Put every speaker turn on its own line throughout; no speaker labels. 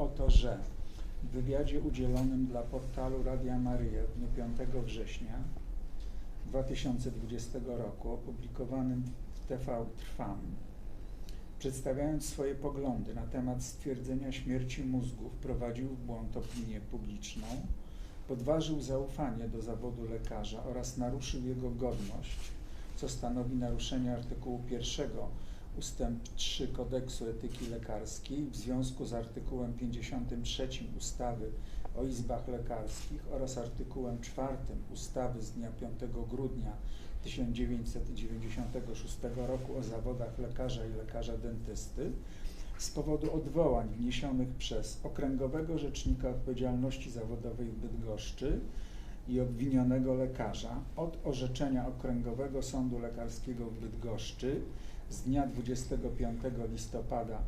o to, że w wywiadzie udzielonym dla portalu Radia Maryja w dniu 5 września 2020 roku, opublikowanym w TV Trwam, przedstawiając swoje poglądy na temat stwierdzenia śmierci mózgu, wprowadził w błąd opinię publiczną, podważył zaufanie do zawodu lekarza oraz naruszył jego godność, co stanowi naruszenie artykułu 1 ustęp 3 Kodeksu Etyki Lekarskiej w związku z artykułem 53 ustawy o izbach lekarskich oraz artykułem 4 ustawy z dnia 5 grudnia 1996 roku o zawodach lekarza i lekarza dentysty z powodu odwołań wniesionych przez Okręgowego Rzecznika Odpowiedzialności Zawodowej w Bydgoszczy i obwinionego lekarza od orzeczenia Okręgowego Sądu Lekarskiego w Bydgoszczy z dnia 25 listopada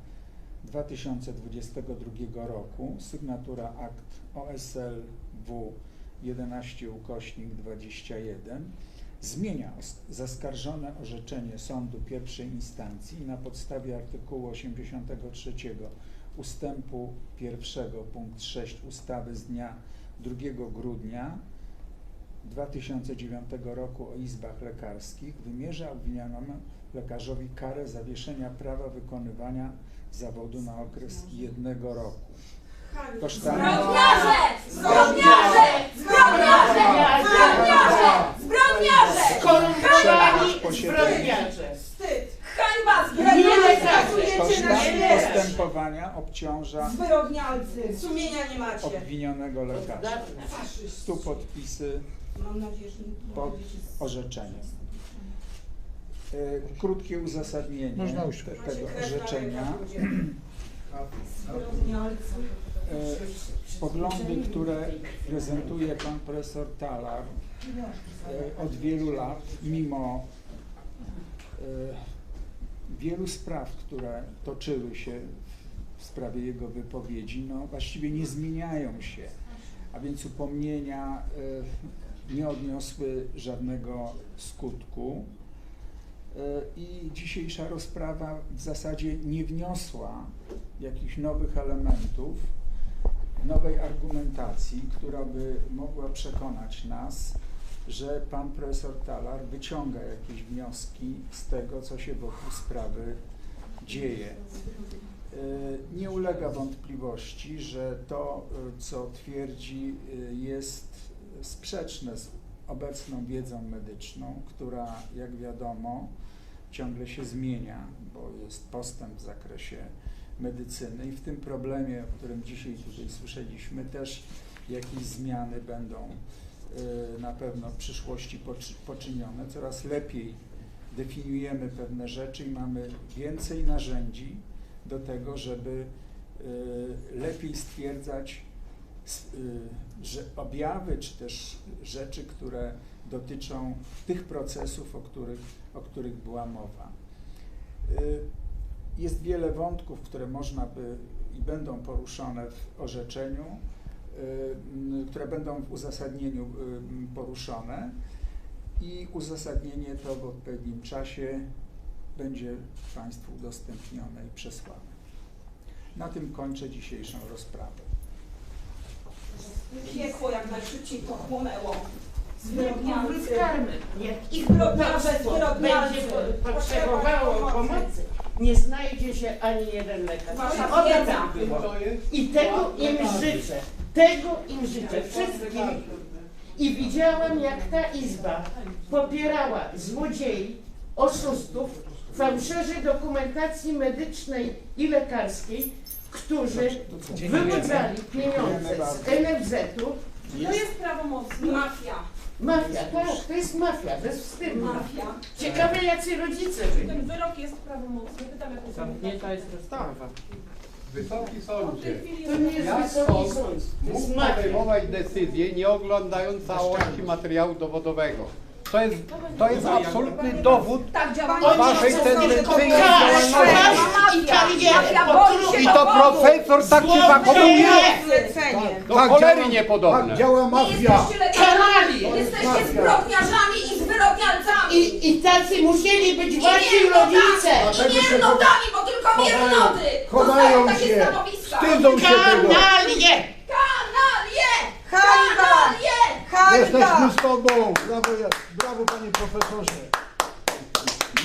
2022 roku, sygnatura akt OSLW 11 ukośnik 21, zmienia zaskarżone orzeczenie sądu pierwszej instancji i na podstawie artykułu 83 ustępu 1 punkt 6 ustawy z dnia 2 grudnia 2009 roku o izbach lekarskich wymierza obwinianemu lekarzowi karę zawieszenia prawa wykonywania zawodu na okres jednego roku. Kosztami
Zbrodniarze! Zbrodniarze! Zbrodniarze! Zbrodniarze! Zbrodniarze!
Skorumpowani zbrodniarze.
Wstyd! Hańba! Zbrodniarze!
kosztami postępowania obciąża
Zbrodnialcy! Sumienia nie macie!
obwinionego lekarza. Tu podpisy
Mam nadzieję, że nie
pod orzeczeniem. E, Krótkie uzasadnienie
Można już.
te- tego orzeczenia. E, Poglądy, które prezentuje pan profesor Talar e, od wielu lat, mimo e, wielu spraw, które toczyły się w sprawie jego wypowiedzi, no właściwie nie zmieniają się, a więc upomnienia e, nie odniosły żadnego skutku. E, I dzisiejsza rozprawa w zasadzie nie wniosła jakichś nowych elementów, nowej argumentacji, która by mogła przekonać nas, że pan profesor Talar wyciąga jakieś wnioski z tego, co się wokół sprawy dzieje. E, Nie ulega wątpliwości, że to, e, co twierdzi, jest sprzeczne z obecną wiedzą medyczną, która, jak wiadomo, ciągle się zmienia, bo jest postęp w zakresie medycyny i w tym problemie, o którym dzisiaj tutaj słyszeliśmy, też jakieś zmiany będą e, na pewno w przyszłości poczy- poczynione. Coraz lepiej definiujemy pewne rzeczy i mamy więcej narzędzi do tego, żeby e, lepiej stwierdzać y, że objawy czy też rzeczy, które dotyczą tych procesów, o których, o których była mowa. Y, Jest wiele wątków, które można by i będą poruszone w orzeczeniu, y, które będą w uzasadnieniu y, poruszone i uzasadnienie to w odpowiednim czasie będzie Państwu udostępnione i przesłane. Na tym kończę dzisiejszą rozprawę.
Piekło jak najszybciej pochłonęło.
Zbrodnialcy! Jak ich
zbrodniarcy.
będzie po- potrzebowało pomocy, nie znajdzie się ani jeden lekarz.
Wasza wiedza.
I tego im życzę. Tego im życzę. Wszystkim. I widziałam, jak ta izba popierała złodziei, oszustów, fałszerzy dokumentacji medycznej i lekarskiej, którzy wyłudzali pieniądze z NFZ-u.
To jest prawomocny. Mafia.
Mafia, tak, to jest mafia, bezwstydna.
Mafia.
Ciekawe, jacy rodzice byli.
Ten wyrok jest prawomocny. Pytam, jak to
Zamknięta jest rozprawa.
Wysoki
Od
sądzie,
tej chwili
To nie jest
Jak
wysoki
sąd
sąd, to jest
mógł
mafia.
podejmować decyzję, nie oglądając całości materiału dowodowego. To jest, to jest absolutny dowód
Tak działa
waszej tendencyjnej
i
się
I to profesor tak się zachowuje,
Zlecenie.
do cholery niepodobne.
Tak działa mafia.
jesteście lekarzami, jesteście zbrodniarzami i zwyrodnialcami.
I, I tacy musieli być wasi rodzice.
I miernotami, bo tylko miernoty
chowają
dostają takie
się.
stanowiska.
Wstydzą się tego.
Kanalie!
Hańba!
Kanalie!
Jesteśmy z tobą. Brawo, ja- brawo panie profesorze.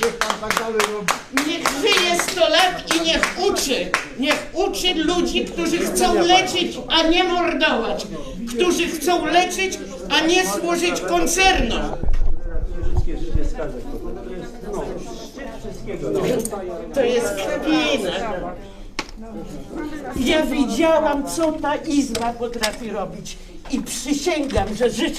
Niech pan tak dalej robi.
Niech żyje 100 lat i niech uczy. Niech uczy ludzi, którzy chcą leczyć, a nie mordować. Którzy chcą leczyć, a nie służyć koncernom. To jest kpina. Ja widziałam, co ta izba potrafi robić i przysięgam, że życzę